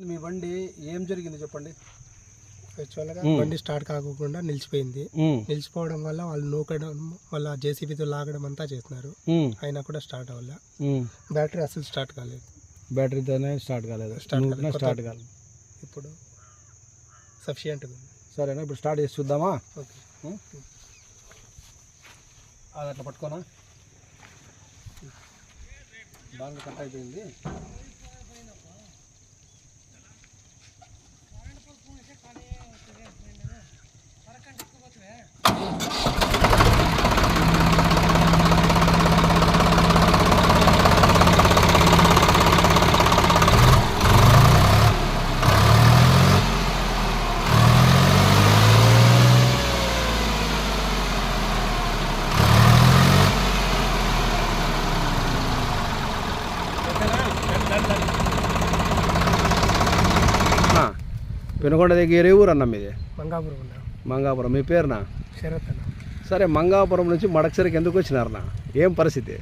మీ బండి ఏం జరిగింది చెప్పండి? యాక్చువల్గా. బండి స్టార్ట్ కాకుండా నిలిచిపోయింది. నిలిచిపోవడం వల్ల వాళ్ళు నూకడం వల్ల జేసీబీతో లాగడం అంతా చేస్తున్నారు అయినా కూడా స్టార్ట్ అవ్వాల. బ్యాటరీ అసలు స్టార్ట్ కాలేదు. బ్యాటరీతోనే స్టార్ట్ కాలేదు. కాలేదు. స్టార్ట్ కాలేదు. ఇప్పుడు సఫిషియంట్గా ఉంది. సరేనా ఇప్పుడు స్టార్ట్ చేసి చూద్దామా? ఓకే? అది అట్లా పట్టుకోనా? బాగా కట్ అయిపోయింది. పెనుకొండ దగ్గర ఏ ఊరు అన్న మీది? మంగాపురం మంగాపురం. మీ పేరునా? శరత్ అన్న. సరే మంగాపురం నుంచి మడకసరికి ఎందుకు వచ్చినారన్న? ఏం పరిస్థితి?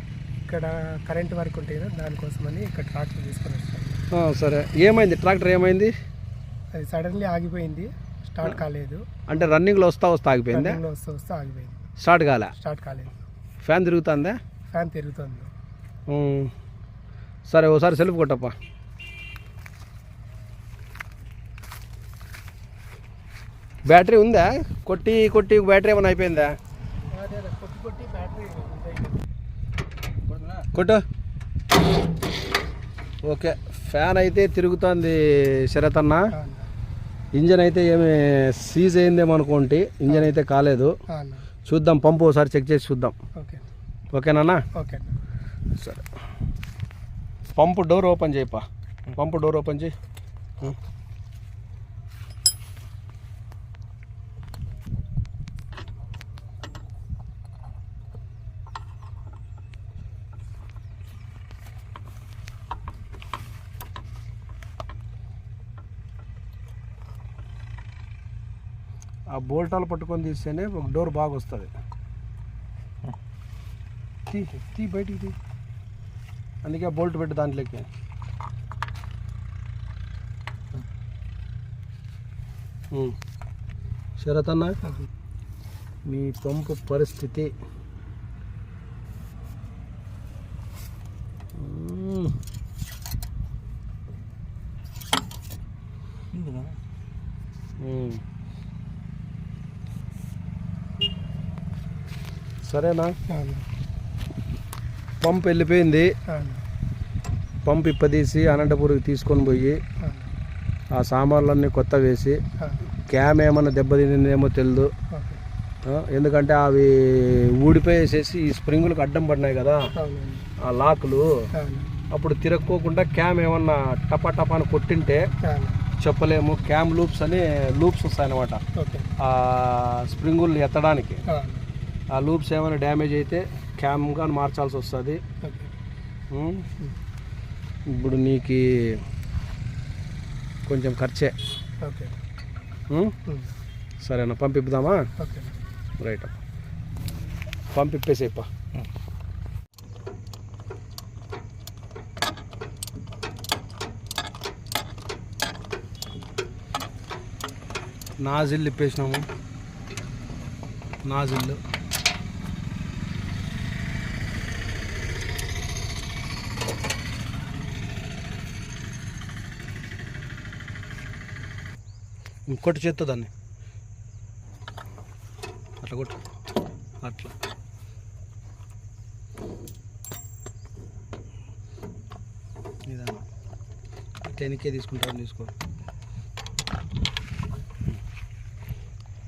ఇక్కడ కరెంట్ వర్క్ ఉంటుంది కదా దానికోసమని ఇక్కడ ట్రాక్టర్ తీసుకొని వచ్చాను. సరే. ఏమైంది? ట్రాక్టర్ ఏమైంది? అది సడన్లీ ఆగిపోయింది. స్టార్ట్ కాలేదు. అంటే రన్నింగ్లో వస్తా వస్తా ఆగిపోయిందా? వస్తూ వస్తూ ఆగిపోయింది. స్టార్ట్ కాలే? స్టార్ట్ కాలేదు. ఫ్యాన్ తిరుగుతుందా? ఫ్యాన్ తిరుగుతుంది. సరే ఓసారి సెల్ఫ్ కొట్టప్ప. బ్యాటరీ ఉందా? కొట్టి కొట్టి బ్యాటరీ ఏమైనా అయిపోయిందా? కొట్టు. ఓకే ఫ్యాన్ అయితే తిరుగుతుంది శరత్ అన్న. ఇంజన్ అయితే ఏమి సీజ్ అయిందేమో అనుకోండి. ఇంజన్ అయితే కాలేదు. చూద్దాం పంపు ఒకసారి చెక్ చేసి చూద్దాం. ఓకే ఓకేనా ఓకే సరే. పంపు డోర్ ఓపెన్ చేయపా. పంపు డోర్ ఓపెన్ చేయి. ఆ బోల్టాలు పట్టుకొని తీస్తేనే ఒక డోర్ బాగా వస్తుంది తీ తీ బయటికి తీ. అందుకే బోల్ట్ పెట్టి దాంట్లోకి. శరత్ అన్న మీ పంపు పరిస్థితి. ఉమ్. సరేనా? పంప్ వెళ్ళిపోయింది. పంప్ ఇప్పదీసి అనంతపురికి తీసుకొని పోయి ఆ సామాన్లన్నీ కొత్త వేసి క్యామ్ ఏమన్నా దెబ్బతిందేమో తెలియదు ఎందుకంటే అవి ఊడిపోయేసేసి ఈ స్ప్రింగులకు అడ్డం పడినాయి కదా. ఆ లాకులు. అప్పుడు తిరక్కోకుండా క్యామ్ ఏమన్నా టపా టపా అని కొట్టింటే చెప్పలేము. క్యామ్ లూప్స్ అని లూప్స్ వస్తాయన్నమాట. ఆ స్ప్రింగుల్ని ఎత్తడానికి. ఆ లూప్స్ ఏమైనా డ్యామేజ్ అయితే క్యామ్ కానీ మార్చాల్సి వస్తుంది? ఇప్పుడు నీకు కొంచెం ఖర్చే. సరేనా పంపిద్దామా? Right పంపిప్పేసేప్ప nozzle ఇప్పేసినాము. నాజిల్లు. ఇంకోటి చేత్తో దాన్ని. అట్లా కొట్టు. అట్లా. ఇదన్న టెన్కే తీసుకుంటాను తీసుకో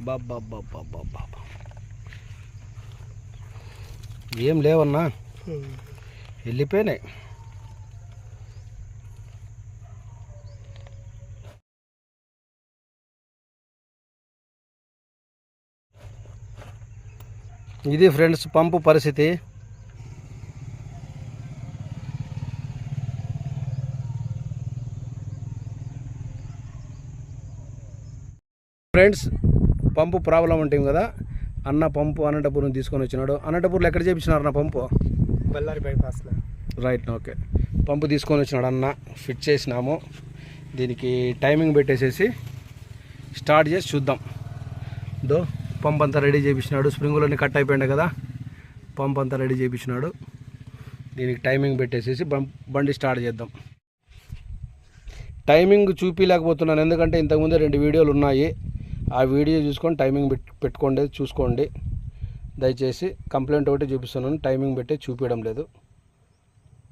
బాబా బాబా బాబా ఏం లేవన్నా. వెళ్ళిపోయినాయి. ఇది ఫ్రెండ్స్ పంపు పరిస్థితి. ఫ్రెండ్స్ పంపు ప్రాబ్లం ఉంటుంది కదా అన్న పంపు అనంతపురం తీసుకొని వచ్చినాడు. అనంతపురంలో ఎక్కడ చేపించినారు నా పంపు? బళ్ళారి బైపాస్లో రైట్ ఓకే. పంపు తీసుకొని వచ్చినాడు అన్న ఫిట్ చేసినాము. దీనికి టైమింగ్ పెట్టేసేసి స్టార్ట్ చేసి చూద్దాం. దో. పంప్ అంతా రెడీ చేయించినాడు స్ప్రింగులన్నీ కట్ అయిపోయింది కదా. పంప్ అంతా రెడీ చేయించినాడు దీనికి టైమింగ్ పెట్టేసేసి బం- బండి స్టార్ట్ చేద్దాం. టైమింగ్ చూపించలేకపోతున్నాను ఎందుకంటే ఇంతకుముందే రెండు వీడియోలు ఉన్నాయి. ఆ వీడియో చూసుకొని టైమింగ్ పెట్టుకోండి చూసుకోండి. దయచేసి కంప్లైంట్ ఒకటి చూపిస్తున్నాను. టైమింగ్ పెట్టి చూపించడం లేదు.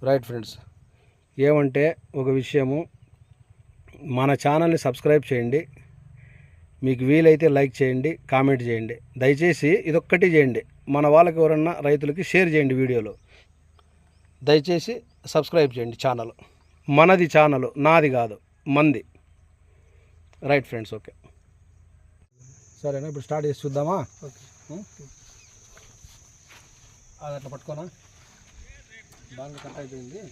రైట్ ఫ్రెండ్స్ ఏమంటే ఒక విషయము. మన ఛానల్ని సబ్స్క్రైబ్ చేయండి. మీకు వీలైతే లైక్ చేయండి కామెంట్ చేయండి. దయచేసి ఇదొక్కటి చేయండి. మన వాళ్ళకి ఎవరన్నా రైతులకి షేర్ చేయండి వీడియోలు. దయచేసి సబ్స్క్రైబ్ చేయండి ఛానల్. మనది ఛానల్ నాది కాదు మంది. Right friends okay. సరేనా ఇప్పుడు స్టార్ట్ చేసి చూద్దామా? ఓకే. అది అట్లా పట్టుకోనా? బాగా కట్ అయిపోయింది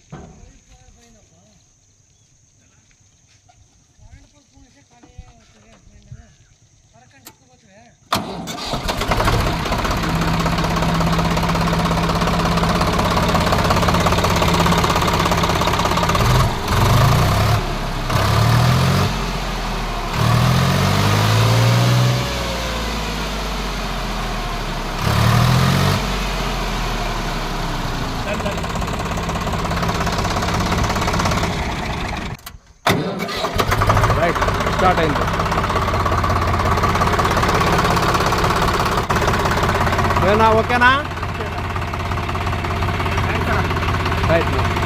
రైట్ స్టార్ట్ అయింది. ఏనా ఓకేనా? రైట్.